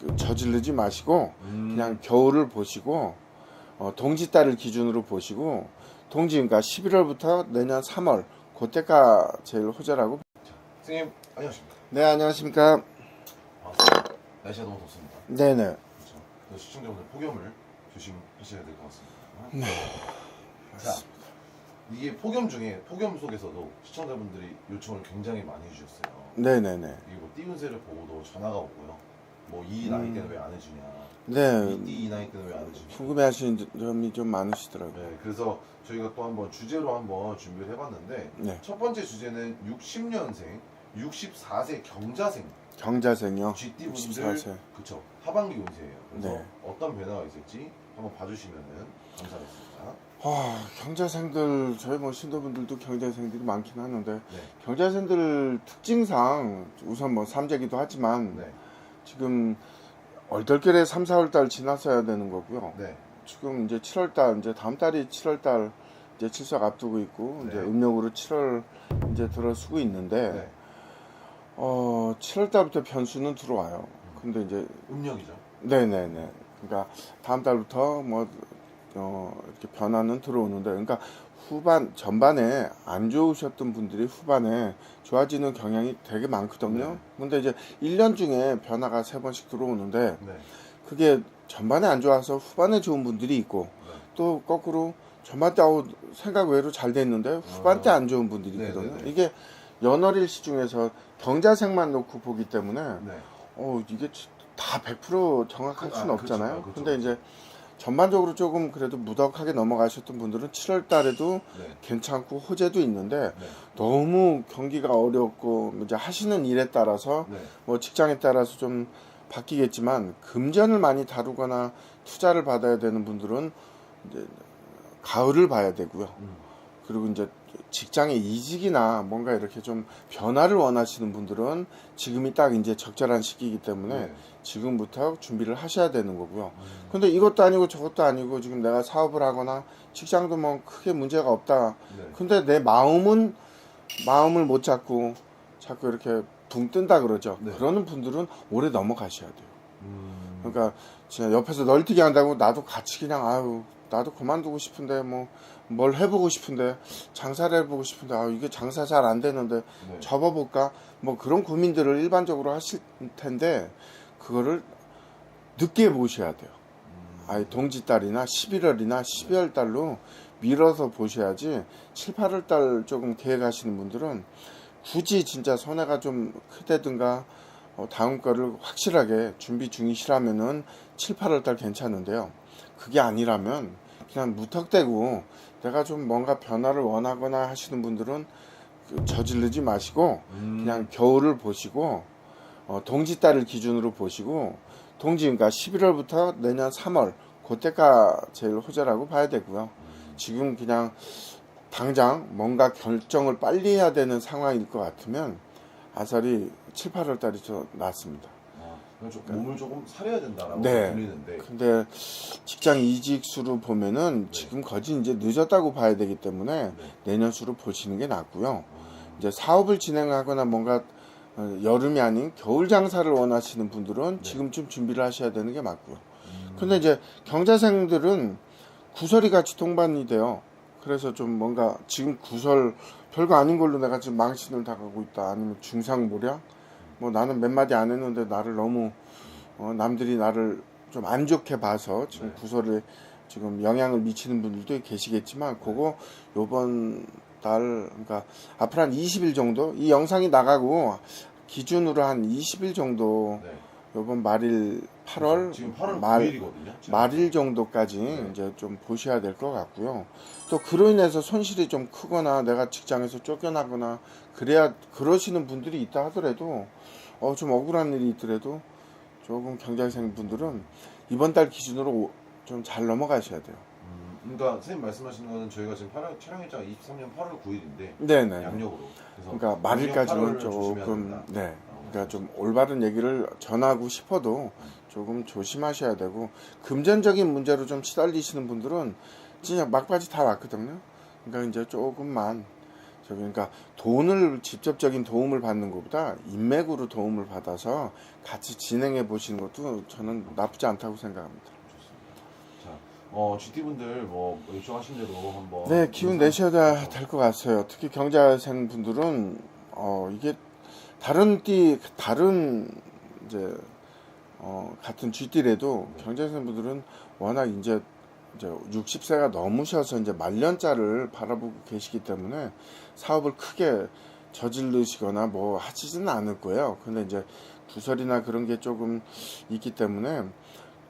그 저지르지 마시고 음. 그냥 겨울을 보시고 어, 동지달을 기준으로 보시고 동지 그러니까 11월부터 내년 3월 그때가 제일 호재라고. 선생님 안녕하십니까? 네 안녕하십니까. 반갑습니다. 날씨가 너무 덥습니다. 네네. 그렇죠. 그래서 시청자분들 폭염을 조심하셔야 될 것 같습니다. 네. 자, 이게 폭염 중에 폭염 속에서도 시청자분들이 요청을 굉장히 많이 해주셨어요. 네네네. 이거 뭐 띄운새를 보고도 전화가 오고요. 뭐 이 나이 때는 왜 안 해주냐? 네. 이, 이 나이 때는 왜 안 해주냐? 궁금해하시는 점이 좀 많으시더라고요. 네, 그래서 저희가 또 한번 주제로 한번 준비를 해봤는데 네. 첫 번째 주제는 60년생, 64세 경자생 경자생요. GT 분들 64세. 그쵸 하반기 운세예요. 그래서 네. 어떤 변화가 있을지 한번 봐주시면은 감사하겠습니다. 아, 경자생들 저희 뭐 신도분들도 경자생들이 많긴 하는데 네, 경자생들 특징상 우선 뭐 삼재기도 하지만 네, 지금 얼떨결에 3, 4월 달 지났어야 되는 거고요. 네, 지금 이제 7월 달 이제 다음 달이 7월 달 이제 칠석 앞두고 있고 이제 네. 음력으로 7월 이제 들어서고 있는데 네. 어 7월 달부터 변수는 들어와요. 근데 이제 음력이죠. 네네네. 그러니까 다음 달부터 뭐 어, 이렇게 변화는 들어오는데, 그러니까 후반 전반에 안 좋으셨던 분들이 후반에 좋아지는 경향이 되게 많거든요. 네. 근데 이제 1년 중에 변화가 세 번씩 들어오는데, 네, 그게 전반에 안 좋아서 후반에 좋은 분들이 있고, 네. 또 거꾸로 전반 때 아우 생각 외로 잘 됐는데 후반 때 어. 안 좋은 분들이 네, 있거든요. 네, 네. 이게 연월일시 중에서 경자생만 놓고 보기 때문에 네. 어 이게 다 100% 정확할 그- 수는 아, 없잖아요. 그렇죠. 그렇죠. 근데 이제 전반적으로 조금 그래도 무덕하게 넘어가셨던 분들은 7월 달에도 네. 괜찮고 호재도 있는데 네. 너무 경기가 어렵고 이제 하시는 일에 따라서 네. 뭐 직장에 따라서 좀 바뀌겠지만 금전을 많이 다루거나 투자를 받아야 되는 분들은 이제 가을을 봐야 되고요. 음. 그리고 이제 직장의 이직이나 뭔가 이렇게 좀 변화를 원하시는 분들은 지금이 딱 이제 적절한 시기이기 때문에 네. 지금부터 준비를 하셔야 되는 거고요. 음. 근데 이것도 아니고 저것도 아니고 지금 내가 사업을 하거나 직장도 뭐 크게 문제가 없다. 네. 근데 내 마음은 마음을 못 잡고 자꾸 이렇게 붕 뜬다 그러죠. 네. 그러는 분들은 오래 넘어가셔야 돼요. 음. 그러니까 진짜 옆에서 널뛰기 한다고 나도 같이 그냥 아유 나도 그만두고 싶은데 뭐 뭘 해보고 싶은데 장사를 해보고 싶은데 아 이게 장사 잘 안 되는데 네. 접어볼까 뭐 그런 고민들을 일반적으로 하실 텐데 그거를 늦게 보셔야 돼요. 음. 아예 동지달이나 11월이나 12월 달로 밀어서 보셔야지 7, 8월 달 조금 계획하시는 분들은 굳이 진짜 손해가 좀 크다든가 어, 다음 거를 확실하게 준비 중이시라면은 7, 8월 달 괜찮은데요. 그게 아니라면 그냥 무턱대고 내가 좀 뭔가 변화를 원하거나 하시는 분들은 그 저지르지 마시고 음. 그냥 겨울을 보시고 어, 동지달을 기준으로 보시고 동지 그러니까 11월부터 내년 3월 그때가 제일 호재라고 봐야 되고요. 음. 지금 그냥 당장 뭔가 결정을 빨리 해야 되는 상황일 것 같으면 아사리 7, 8월 달이 더 낫습니다. 좀 몸을 조금 사려야 된다라고 네. 들리는데 근데 직장 이직 수로 보면은 네. 지금 거진 이제 늦었다고 봐야 되기 때문에 네. 내년 수로 보시는 게 낫고요. 음. 이제 사업을 진행하거나 뭔가 어, 여름이 아닌 겨울 장사를 원하시는 분들은 네. 지금쯤 준비를 하셔야 되는 게 맞고요. 음. 근데 이제 경자생들은 구설이 같이 동반이 돼요. 그래서 좀 뭔가 지금 구설 별거 아닌 걸로 내가 지금 망신을 당하고 있다. 아니면 중상모략? 뭐 나는 몇 마디 안 했는데 나를 너무 어, 남들이 나를 좀 안 좋게 봐서 지금 네. 구설에 지금 영향을 미치는 분들도 계시겠지만 그거 요번 달 그러니까 앞으로 한 20일 정도 이 영상이 나가고 기준으로 한 20일 정도 네. 요번 말일 8월 지금 8월 말 9일이거든요. 말일 정도까지 네. 이제 좀 보셔야 될 것 같고요. 또 그로 인해서 손실이 좀 크거나 내가 직장에서 쫓겨나거나 그래야 그러시는 분들이 있다 하더라도 어 좀 억울한 일이 있더라도 조금 경자생 분들은 이번 달 기준으로 좀 잘 넘어가셔야 돼요. 음, 그러니까 선생님 말씀하시는 거는 저희가 지금 8월, 촬영 일자가 23년 8월 9일인데 네네. 양력으로. 그래서 그러니까 말일까지는 양력 8월을 조심해야 조금. 네. 그러니까 좀 올바른 얘기를 전하고 싶어도 조금 조심하셔야 되고 금전적인 문제로 좀 시달리시는 분들은 진짜 막바지 다 왔거든요. 그러니까 이제 조금만 저기 그러니까 돈을 직접적인 도움을 받는 것보다 인맥으로 도움을 받아서 같이 진행해 보시는 것도 저는 나쁘지 않다고 생각합니다. 자, 어, GT 분들 뭐 요청하신 대로 한번 네, 기운 내셔야 될 것 같아요. 특히 경자생 분들은 어 이게 다른 띠 다른 이제 어 같은 쥐띠래도 경자생 분들은 워낙 이제 이제 60세가 넘으셔서 이제 말년자를 바라보고 계시기 때문에 사업을 크게 저지르시거나 뭐 하시지는 않을 거예요. 근데 이제 구설이나 그런 게 조금 있기 때문에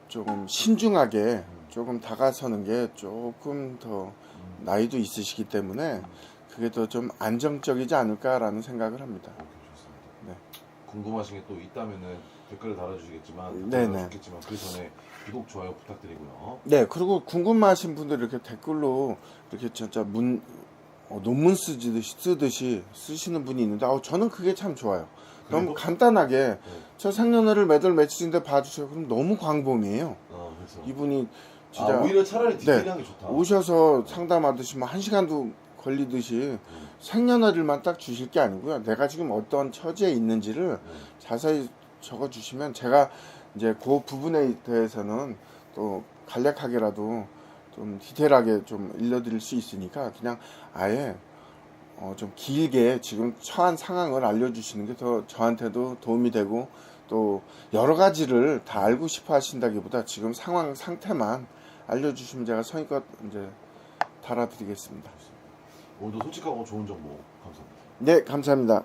조금 신중하게 조금 다가서는 게 조금 더 나이도 있으시기 때문에 그게 더 좀 안정적이지 않을까라는 생각을 합니다. 네. 궁금하신 게 또 있다면은 댓글을 달아주시겠지만 네네. 댓글을 좋겠지만 그 전에 구독 좋아요 부탁드리고요. 네, 그리고 궁금하신 분들 이렇게 댓글로 이렇게 진짜 문 어, 논문 쓰듯이 쓰듯이 쓰시는 분이 있는데 아, 저는 그게 참 좋아요. 너무 그래요? 간단하게 네. 저 생년월일 몇월 며칠인데 봐주세요. 그럼 너무 광범위해요. 아, 그래서 이분이 진짜 아, 오히려 차라리 디테일한 게 좋다. 오셔서 상담하듯이 뭐한 시간도 걸리듯이 생년월일만 딱 주실 게 아니고요. 내가 지금 어떤 처지에 있는지를 네. 자세히 적어 주시면 제가 이제 그 부분에 대해서는 또 간략하게라도 좀 디테일하게 좀 일러드릴 수 있으니까 그냥 아예 어 좀 길게 지금 처한 상황을 알려주시는 게 더 저한테도 도움이 되고 또 여러 가지를 다 알고 싶어 하신다기보다 지금 상황 상태만 알려주시면 제가 성의껏 이제 달아드리겠습니다. 오늘도 솔직하고 좋은 정보 감사합니다. 네, 감사합니다.